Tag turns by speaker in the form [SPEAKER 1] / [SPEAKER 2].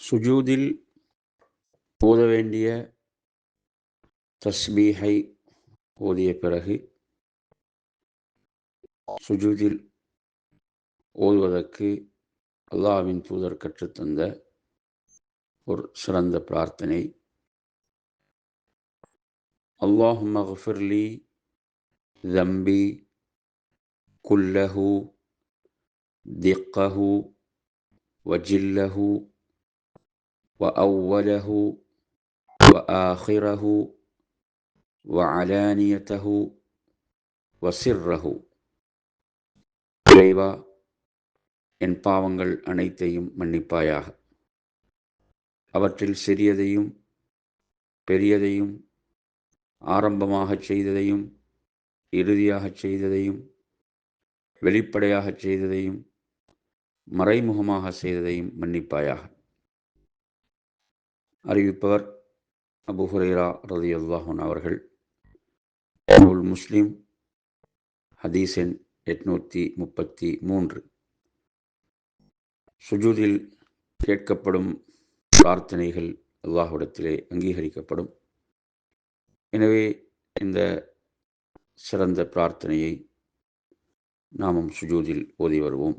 [SPEAKER 1] சுஜூதில் ஓத வேண்டிய தஸ்பீஹை ஓதிய பிறகு சுஜூதில் ஓதுவதற்கு அல்லாவின் தூதர் கற்றுத்தந்த ஒரு சிறந்த பிரார்த்தனை அல்லாஹு மஃபிர்லி தம்பி குல்லஹு திக்கஹு வஜில்லஹு وأوله وآخره وعلانيته وسره இறைவா என் பாவங்கள் அனைத்தையும் மன்னிப்பாயாக அவற்றில் சிறியதையும் பெரியதையும் ஆரம்பமாகச் செய்ததையும் இறுதியாகச் செய்ததையும் வெளிப்படையாகச் செய்ததையும் மறைமுகமாக செய்ததையும் மன்னிப்பாயாக அறிவிப்பவர் அபு ஹுரேரா ரதி அல்லாஹன் அவர்கள். உல் முஸ்லிம் ஹதீசன் எட்நூற்றி முப்பத்தி மூன்று. சுஜூதில் கேட்கப்படும் பிரார்த்தனைகள் அல்லாஹுடத்திலே அங்கீகரிக்கப்படும். எனவே இந்த சிறந்த பிரார்த்தனையை நாமும் சுஜூதில் ஓதி வருவோம்.